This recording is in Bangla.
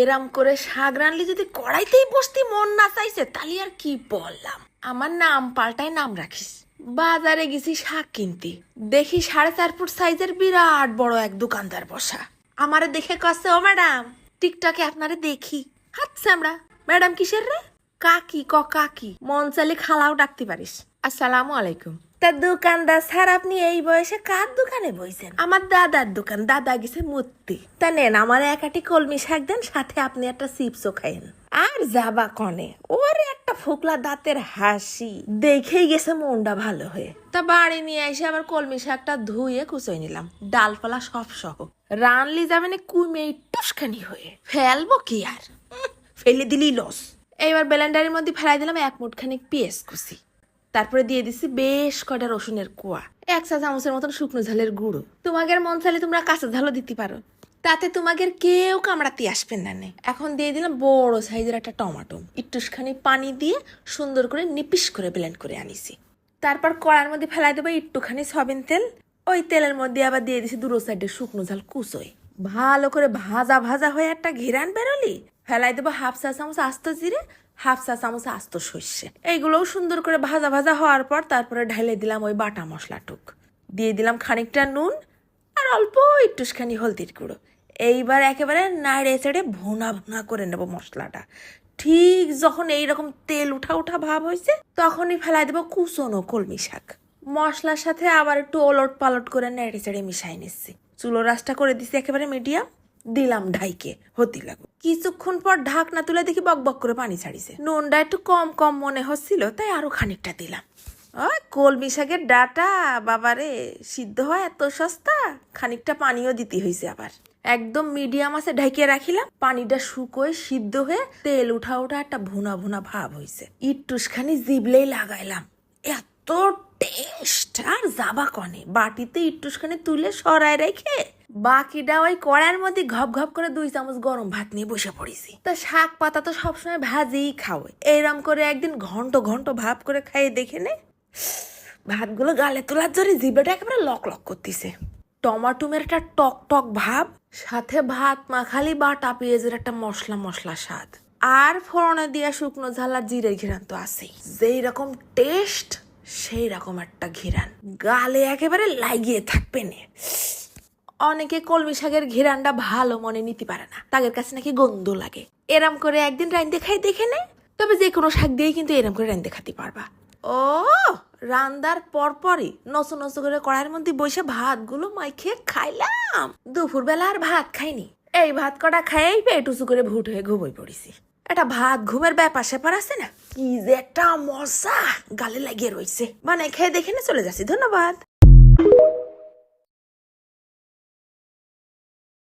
এরাম করে শাক রানলে যদি কড়াইতেই বসতি মন না চাইছে, তাহলে আর কি বললাম? আমার নাম পাল্টাই নাম রাখিস। বাজারে গেছি শাক কিনতে। দেখি সাড়ে চার ফুট সাইজের বিরাট বড় এক দোকানদার বসা। আমারে দেখে কছে ও ম্যাডাম, টিকটকে আপনারে দেখি। হাতছে আমরা। ম্যাডাম কিসের রে? কাকি, ক কাকি। মন চালে খালাও ডাকতে পারিস। আসসালামু আলাইকুম। তা দোকানদার স্যার আপনি এই বয়সে কার দোকানে বইছেন? আমার দাদার দোকান দাদা গেছে মূর্তি। তা নেন আমার একাটি কলমি শাক দেন সাথে আপনি একটা চিপসও খাইন আর যাবা কনে? ওর একটা ফোকলা দাঁতের হাসি। দেখেই গেছে মনটা ভালো হয়ে। তা বাড়ি নিয়ে এসে আবার কলমি শাকটা ধুয়ে কুচই নিলাম। ডালপালা সব সহ। রানলি যাবে না কুমে টুসখানি হয়ে। ফেলব কি আর? ফেলে দিলি লস। এইবার ব্লেন্ডারের মধ্যে ফেলাই দিলাম এক মুঠখানিক পেঁয়াজ কুচি। তারপরে দিয়ে দিছি বেশ কটা রসুনের কোয়া। এক চা চামচের মতন শুকনো ঝালের গুঁড়ো। তোমাদের মন চাইলে তোমরা কাঁচা ঝালও দিতে পারো। তাতে তোমাদের কেউ কামড়াতে আসবেন না নে। এখন দিয়ে দিলাম বড় সাইজের একটা টমাটো। একটুখানি পানি দিয়ে সুন্দর করে নিপিস করে ব্লেন্ড করে আনিছি। তারপর কড়ার মধ্যে ফেলাই দেবো একটুখানি সবিন তেল। ওই তেলের মধ্যে আবার দিয়ে দিছি দুটো সাইডে শুকনো ঝাল কুচোয়। ভালো করে ভাজা ভাজা হয়ে একটা ঘিরান বেরোলি। ফেলাই দেবো হাফ চা চামচ আস্ত জিরে হাফ চা চামচ আস্ত সর্ষে। এইগুলোও সুন্দর করে ভাজা ভাজা হওয়ার পর তারপরে ঢেলে দিলাম ওই বাটা মশলাটুক। দিয়ে দিলাম খানিকটা নুন আর অল্প একটুখানি হলদির গুঁড়ো। এইবার একেবারে নাড়ে চেড়ে ভুনা ভুনা করে নেব মশলাটা। ঠিক যখন এইরকম তেল উঠা উঠা ভাব হয়েছে, তখনই ফেলাই দেবো কুচনো কলমি শাক। মশলার সাথে আবার একটু ওলট পালট করে নেড়ে চেড়ে মিশাই নিচ্ছি। চুলো রাসটা করে দিছি একেবারে মিডিয়াম। দিলাম ঢাইকে, হতে লাগল। কিছুক্ষণ পর ঢাকনা তুলে দেখি বক বক করে পানি ছাড়িছে। নুনটা একটু কম কম মনে হচ্ছিল, তাই আরও খানিকটা দিলাম। ওই কলমি শাকের ডাটা, বাবারে, সিদ্ধ হয় এত সস্তা? খানিকটা পানিও দিতে হয়েছে আবার। একদম মিডিয়াম আছে ঢাকিয়ে রাখিলাম। পানিটা শুকোয়, সিদ্ধ হয়ে তেল উঠা উঠা একটা ভুনা ভুনা ভাব হয়েছে ইটুসখানি জিবলেই লাগাইলাম। এত টেস্ট! আর যাবা কনে? বাটিতে ইটুসখানি তুলে সরায় রেখে বাকিটা ওই কড়ার মধ্যে ঘপ ঘপ করে দুই চামচ গরম ভাত নিয়ে বসে পড়েছি। তা শাক পাতা তো সবসময় ভাজিই খাও এইরম করে একদিন ঘন্ট ঘন্ট ভাব করে খাইয়ে দেখে নে, ভাতগুলো গালে তোলার জন্য জিবেটা একেবারে লক লক করতেছে। টমাটোমের একটা টক টক ভাব, সাথে ভাত মাখালি বাটা পেঁয়াজের একটা মশলা মশলা স্বাদ। আর ফোড়নে দিয়া শুকনো ঝাল জিরের ঘিরান তো আছেই। যেই রকম টেস্ট, সেই রকম একটা ঘিরান। গালে একেবারে লাগিয়ে থাকবে নে। অনেকে কলমি শাকের ঘিরানটা ভালো মনে নিতে পারে না। তাদের কাছে নাকি গন্ধ লাগে। এরম করে একদিন রাইন দেখাই দেখে নে। তবে যে কোনো শাক দিয়েই কিন্তু এরম করে রাইন দেখাতে পারবা। ও, রান্দার পরপরই নসো নসো করে কড়াইয়ের মধ্যে বসে ভাতগুলো মাইখে খাইলাম। দুপুর বেলা আর ভাত খাইনি। এই ভাত কটা খাইয়াই পেট উঁচু করে ভুট হয়ে ঘুমোই পড়েছি। একটা ভাত ঘুমের ব্যাপার স্যাপার আছে না? কি যে একটা মজা গালে লাগিয়ে রয়েছে মানে খেয়ে দেখে না চলে যাচ্ছি। ধন্যবাদ।